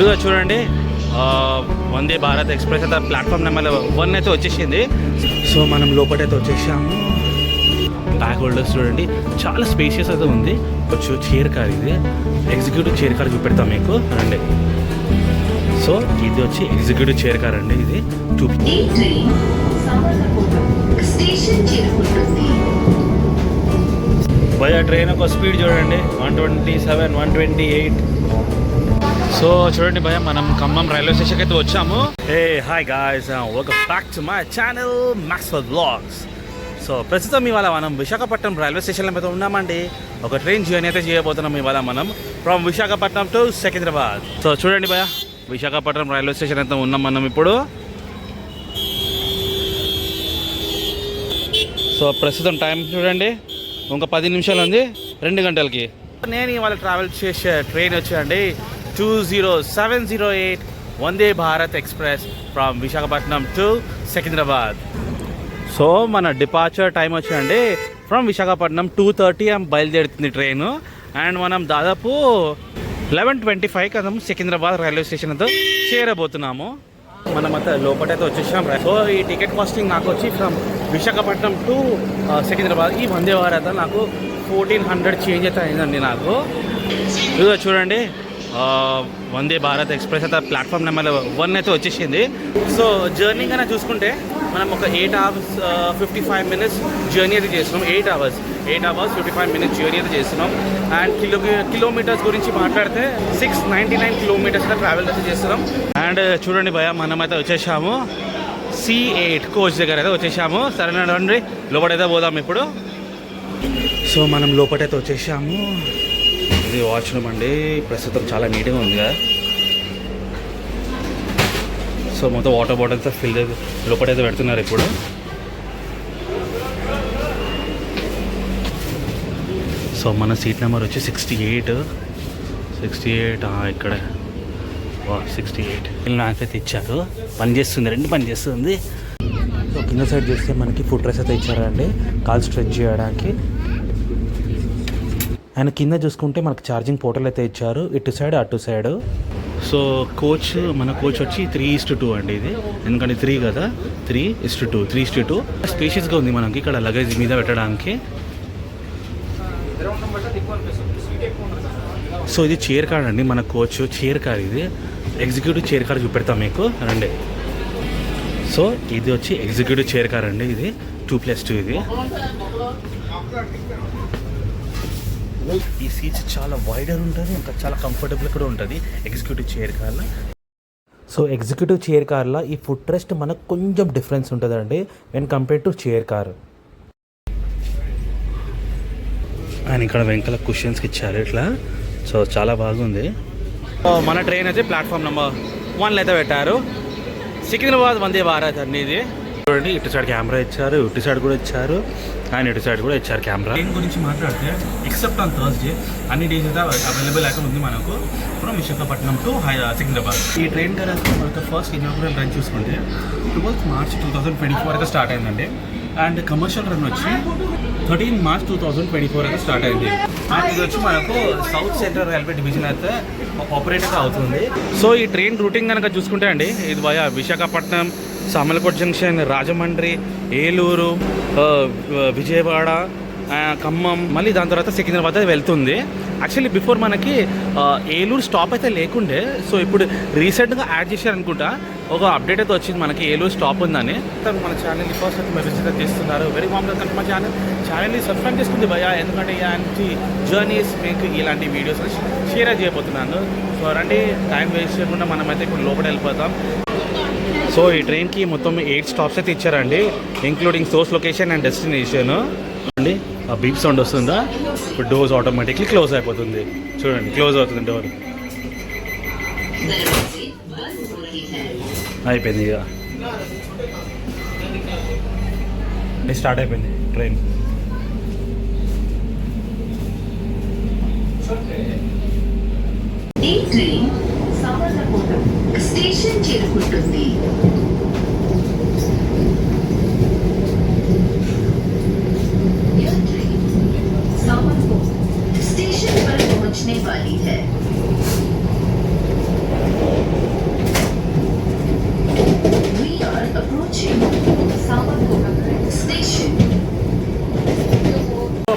ఇదిగో చూడండి వందే భారత్ ఎక్స్ప్రెస్ అయితే ప్లాట్ఫామ్ నెంబర్ వన్ అయితే వచ్చేసింది. సో మనం లోపలైతే వచ్చేసాము. బ్యాక్ హోల్డర్స్ చూడండి చాలా స్పేషియస్ అయితే ఉంది. వచ్చి చైర్ కార్ ఇది. ఎగ్జిక్యూటివ్ చైర్ కార్ చూపెడతాం మీకు. రండి. సో ఇది వచ్చి ఎగ్జిక్యూటివ్ చైర్ కార్ అండి ఇది. భయ ట్రైన్ ఒక స్పీడ్ చూడండి. One twenty seven one twenty eight so చూడండి భయ మనం ఖమ్మం రైల్వే స్టేషన్కి అయితే వచ్చాము. ఏ hi guys welcome back to my channel max for blogs so ప్రస్తుతం ఇవాళ మనం విశాఖపట్నం రైల్వే స్టేషన్లో మీద ఉన్నామండి. ఒక ట్రైన్ జర్నీ అయితే చేయబోతున్నాం ఇవాళ మనం from Visakhapatnam to Secunderabad. So చూడండి భయ విశాఖపట్నం రైల్వే స్టేషన్ అయితే ఉన్నాం మనం ఇప్పుడు. సో ప్రస్తుతం టైం చూడండి ఇంకా పది నిమిషాలు ఉంది రెండు గంటలకి. నేను ఇవాళ ట్రావెల్ చేసే ట్రైన్ వచ్చండి two zero seven zero eight Vande Bharat express from Visakhapatnam to Secunderabad so మన డిపార్చర్ టైం వచ్చండి ఫ్రమ్ విశాఖపట్నం టూ థర్టీ ఏం బయలుదేరుతుంది ట్రైన్ అండ్ మనం దాదాపు లెవెన్ ట్వంటీ ఫైవ్ కదా సికింద్రాబాద్ రైల్వే స్టేషన్ అయితే చేరబోతున్నాము. మనం అయితే లోపలైతే వచ్చేసాం. సో ఈ టికెట్ కాస్టింగ్ నాకు వచ్చి ఫ్రమ్ విశాఖపట్నం టు సికింద్రాబాద్ ఈ వందే భారత్ నాకు ఫోర్టీన్ హండ్రెడ్ చేంజ్ అయితే అయిందండి నాకు. ఇదో చూడండి. వందే భారత్ ఎక్స్ప్రెస్ అయితే ప్లాట్ఫామ్ నెంబర్ వన్ అయితే వచ్చేసింది. సో జర్నీ కన్నా చూసుకుంటే మనం ఒక eight hours fifty five minutes journey అయితే చేస్తున్నాం. Eight hours eight hours fifty five minutes journey అయితే చేస్తున్నాం. అండ్ కిలో కిలోమీటర్స్ గురించి మాట్లాడితే సిక్స్ నైంటీ నైన్ కిలోమీటర్స్ అయితే ట్రావెల్ అయితే చేస్తున్నాం. అండ్ చూడండి భయ మనం అయితే వచ్చేసాము. సి ఎయిట్ కోచ్ దగ్గర అయితే వచ్చేసాము. సరేనండి లోపలైతే పోదాం ఇప్పుడు. సో మనం లోపలైతే వచ్చేసాము. ఇది వాష్రూమ్ అండి. ప్రస్తుతం చాలా నీట్గా ఉంది కదా సో మొత్తం వాటర్ బాటిల్స్ ఫిల్ లోపలైతే పెడుతున్నారు ఇప్పుడు. సో మన సీట్ నెంబర్ వచ్చి సిక్స్టీ ఎయిట్. సిక్స్టీ ఎయిట్ ఇక్కడ. Sixty eight. నాకైతే ఇచ్చారు. పని చేస్తుంది రెండు పని చేస్తుంది. సో కింద సైడ్ చూస్తే మనకి ఫుడ్ డ్రెస్ అయితే ఇచ్చారండి. కాల్ స్ట్రెచ్ చేయడానికి. అండ్ కింద చూసుకుంటే మనకు ఛార్జింగ్ పోర్టల్ అయితే ఇచ్చారు. ఇటు సైడ్ అటు సైడ్ సో కోచ్ మన కోచ్ వచ్చి త్రీ ఇస్ట్ టూ అండి ఇది. ఎందుకంటే త్రీ కదా. Three is to two three is two స్పేషియస్గా ఉంది మనకి ఇక్కడ లగేజ్ మీద పెట్టడానికి. సో ఇది చైర్ కార్ అండి మన కోచ్ చైర్ కార్ ఇది. ఎగ్జిక్యూటివ్ చైర్ కార్ చూపెడతాం మీకు. రండి. సో ఇది వచ్చి ఎగ్జిక్యూటివ్ చైర్ కార్ అండి ఇది. టూ ప్లస్ టూ ఇది. ఈ సీట్స్ చాలా వైడర్ ఉంటుంది ఇంకా చాలా కంఫర్టబుల్ కూడా ఉంటుంది ఎగ్జిక్యూటివ్ చైర్ కార్లో సో ఎగ్జిక్యూటివ్ చైర్ కార్లో ఈ ఫుట్ రెస్ట్ మనకు కొంచెం డిఫరెన్స్ ఉంటుందండి when compare to chair car and ఇక్కడ వెంకల కుషన్స్కి ఇచ్చారు ఇట్లా. సో చాలా బాగుంది. మన ట్రైన్ అయితే ప్లాట్ఫామ్ నెంబర్ వన్లో అయితే పెట్టారు. సికింద్రాబాద్ వందే భారత్ అండి ఇది. చూడండి ఇటు సైడ్ కెమెరా ఇచ్చారు ఇటు సైడ్ కూడా ఇచ్చారు అండ్ ఇటు సైడ్ కూడా ఇచ్చారు కెమెరా. ట్రైన్ గురించి మాట్లాడితే ఎక్సెప్ట్ ఆన్ థర్స్డే అన్ని డేస్ అయితే అవైలబుల్ అయితే ఉంది మనకు. From Visakhapatnam to Secunderabad. ఈ ట్రైన్ కనుక మనకు ఫస్ట్ ఇనాగ్రల్ రన్ చూసుకుంటే twelfth March two thousand twenty four అయితే స్టార్ట్ అయిందండి. అండ్ కమర్షియల్ రన్ వచ్చి thirteen March two thousand twenty four అయితే స్టార్ట్ అయింది. అండ్ ఇది వచ్చి మనకు సౌత్ సెంట్రల్ రైల్వే డివిజన్ అయితే ఆపరేట్ అవుతుంది. సో ఈ ట్రైన్ రూటింగ్ కనుక చూసుకుంటే అండి ఇది వయా విశాఖపట్నం సామలకోట్ జంక్షన్ రాజమండ్రి ఏలూరు విజయవాడ ఖమ్మం మళ్ళీ దాని తర్వాత సికింద్రాబాద్ అది వెళ్తుంది. యాక్చువల్లీ బిఫోర్ మనకి ఏలూరు స్టాప్ అయితే లేకుండే సో ఇప్పుడు రీసెంట్గా యాడ్ చేశారనుకుంటా. ఒక అప్డేట్ అయితే వచ్చింది మనకి ఏలూరు స్టాప్ ఉందని. తను మన ఛానల్ ఫస్ట్ అయితే మెసేజ్ చేస్తున్నారు. వెరీ మామూలుగా కనుక మా ఛానల్ ఛానల్ని సబ్స్క్రైబ్ చేసుకుంది భయ ఎందుకంటే ఇలాంటి జర్నీస్ మీకు ఇలాంటి వీడియోస్ షేర్ చేయబోతున్నాను. సో రండి టైం వేస్ట్ చేయకుండా మనమైతే ఇప్పుడు లోపల వెళ్ళిపోతాం. సో ఈ ట్రైన్కి మొత్తం ఎయిట్ స్టాప్స్ అయితే ఇచ్చారండి including source location and destination అండి ఆ బీప్ సౌండ్ వస్తుందా? ఇప్పుడు డోర్స్ ఆటోమేటిక్లీ క్లోజ్ అయిపోతుంది. చూడండి క్లోజ్ అవుతుంది డోర్ అయిపోయింది ఇక. స్టార్ట్ అయిపోయింది ట్రైన్ స్టేషన్ చేరుకుంటుంది.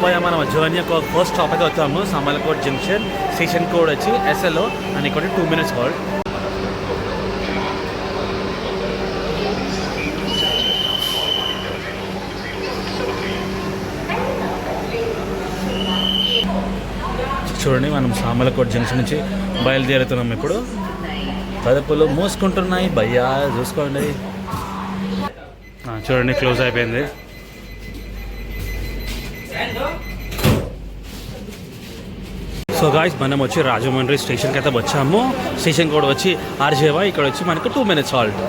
భయ మనం జర్నీ యొక్క ఫస్ట్ స్టాప్కి వచ్చాము. సమల్కోట్ జంక్షన్ స్టేషన్ కోడ్ వచ్చి ఎస్ఎల్ఓ అని ఇక్కడ టూ మినిట్స్ హోల్డ్ చూడండి మనం సామలకోట్ జంక్షన్ నుంచి బయలుదేరుతున్నాం ఇప్పుడు. తదుపులు మూసుకుంటున్నాయి. భయ్యా చూసుకోండి. చూడండి క్లోజ్ అయిపోయింది. సో గాయస్ మనం వచ్చి రాజమండ్రి స్టేషన్కి అయితే వచ్చాము. స్టేషన్ కూడా వచ్చి ఆర్జేవా ఇక్కడ వచ్చి మనకు టూ మినిట్స్ హాల్ట్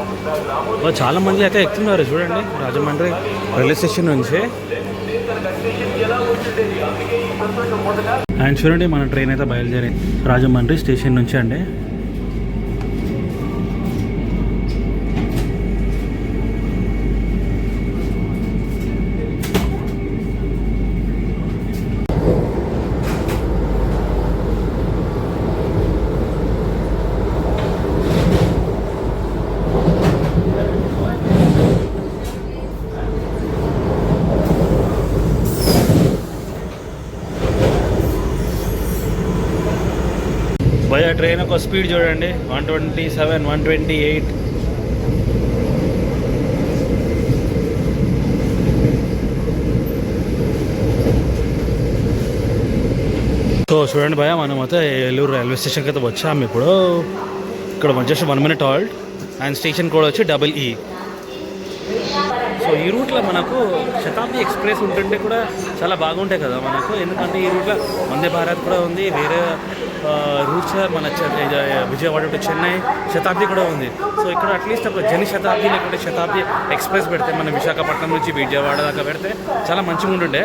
చాలా మంది అయితే ఎక్కుతున్నారు చూడండి రాజమండ్రి రైల్వే స్టేషన్ నుంచి. అండ్ చూడండి మన ట్రైన్ అయితే బయలుదేరి రాజమండ్రి స్టేషన్ నుంచి అండి. ట్రైన్ ఒక స్పీడ్ చూడండి. One twenty seven one twenty eight so చూడండి భయ మనం అయితే ఏలూరు రైల్వే స్టేషన్కి అయితే వచ్చాము ఇప్పుడు. ఇక్కడ వచ్చేసి one minute halt and station కూడా వచ్చి డబుల్ ఈ e. సో ఈ రూట్లో మనకు శతాబ్ది ఎక్స్ప్రెస్ ఉంటుంటే కూడా చాలా బాగుంటాయి కదా మనకు. ఎందుకంటే ఈ రూట్లో వందే భారత్ కూడా ఉంది వేరే రూట్స్ మన విజయవాడ టు చెన్నై శతాబ్ది కూడా ఉంది. సో ఇక్కడ అట్లీస్ట్ ఒక జని శతాబ్ది లేకుంటే శతాబ్ది ఎక్స్ప్రెస్ పెడితే మన విశాఖపట్నం నుంచి విజయవాడ దాకా పెడితే చాలా మంచిగా ఉంటుండే.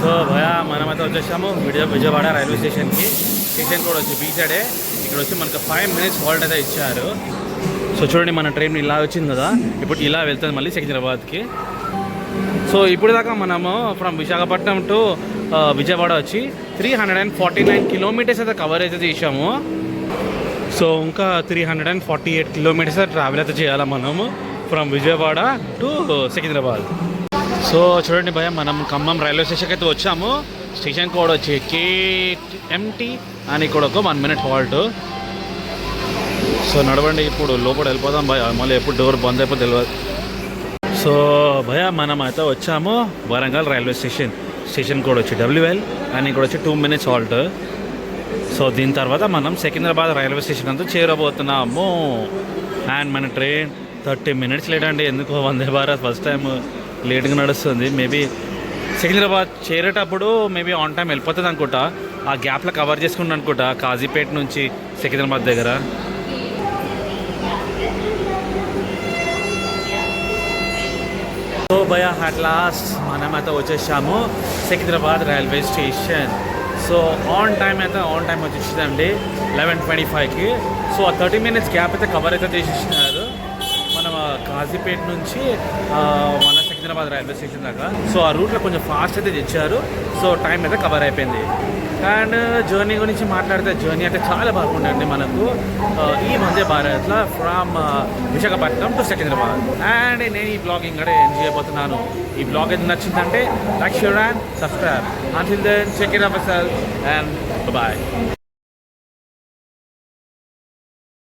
సో భయ మనమైతే వచ్చేసాము. విజయ విజయవాడ రైల్వే స్టేషన్కి. స్టేషన్ కూడా వచ్చి బీచాడే ఇక్కడ వచ్చి మనకు ఫైవ్ మినిట్స్ హాల్ట్ అయితే ఇచ్చారు. సో చూడండి మన ట్రైన్ ఇలా వచ్చింది కదా. ఇప్పుడు ఇలా వెళ్తుంది మళ్ళీ సికింద్రాబాద్కి. సో ఇప్పుడు దాకా మనము ఫ్రమ్ విశాఖపట్నం టు విజయవాడ వచ్చి three hundred and forty nine kilometres అయితే కవర్ అయితే చేసాము సో ఇంకా three hundred and forty eight kilometres travel అయితే చేయాలి మనము from Vijayawada to Secunderabad. So చూడండి భయ మనం ఖమ్మం రైల్వే స్టేషన్కి అయితే వచ్చాము. స్టేషన్ కోడ్ వచ్చి కేఎంటీ అని ఇక్కడ ఒక వన్ మినిట్ హాల్ట్ సో నడవండి ఇప్పుడు లోపల వెళ్ళిపోదాం భయ మళ్ళీ ఎప్పుడు డోర్ బంద్ అయిపోతే తెలియదు సో భయ మనం అయితే వచ్చాము Warangal railway station. Station code వచ్చి డబ్ల్యూఎల్ అండ్ ఇక్కడ వచ్చి టూ మినిట్స్ హాల్ట్ సో దీని తర్వాత మనం సికింద్రాబాద్ రైల్వే స్టేషన్ అంతా చేరబోతున్నాము. అండ్ మన ట్రైన్ థర్టీ మినిట్స్ లేట్ అండి. ఎందుకో వందే భారత్ ఫస్ట్ టైం లేట్గా నడుస్తుంది. మేబీ సికింద్రాబాద్ చేరేటప్పుడు మేబీ ఆన్ టైం వెళ్ళిపోతుంది అనుకుంటా. ఆ గ్యాప్లో కవర్ చేసుకుంటా అనుకుంటా. కాజీపేట నుంచి సికింద్రాబాద్ దగ్గర. సో భయ అట్ లాస్ట్ మనం అయితే వచ్చేసాము Secunderabad railway station so on time అయితే ఆన్ టైం వచ్చేసిందండి లెవెన్ ట్వంటీ ఫైవ్కి సో ఆ థర్టీ మినిట్స్ గ్యాప్ అయితే కవర్ అయితే చేసేసినారు మనం కాజీపేట నుంచి మన సికింద్రాబాద్ రైల్వే స్టేషన్ దాకా సో ఆ రూట్లో కొంచెం ఫాస్ట్ అయితే తెచ్చారు సో టైం అయితే కవర్ అయిపోయింది అండ్ జర్నీ uh, గురించి మాట్లాడితే జర్నీ అయితే చాలా బాగుండండి మనకు. Uh, ఈ మధ్య భారత్లో from uh, Visakhapatnam to Secunderabad. And నేను ఈ బ్లాగ్ ఇంకా ఎంజాయ్ చేయబోతున్నాను. ఈ బ్లాగ్ ఏది నచ్చిందంటే like share and subscribe until then check it up and bye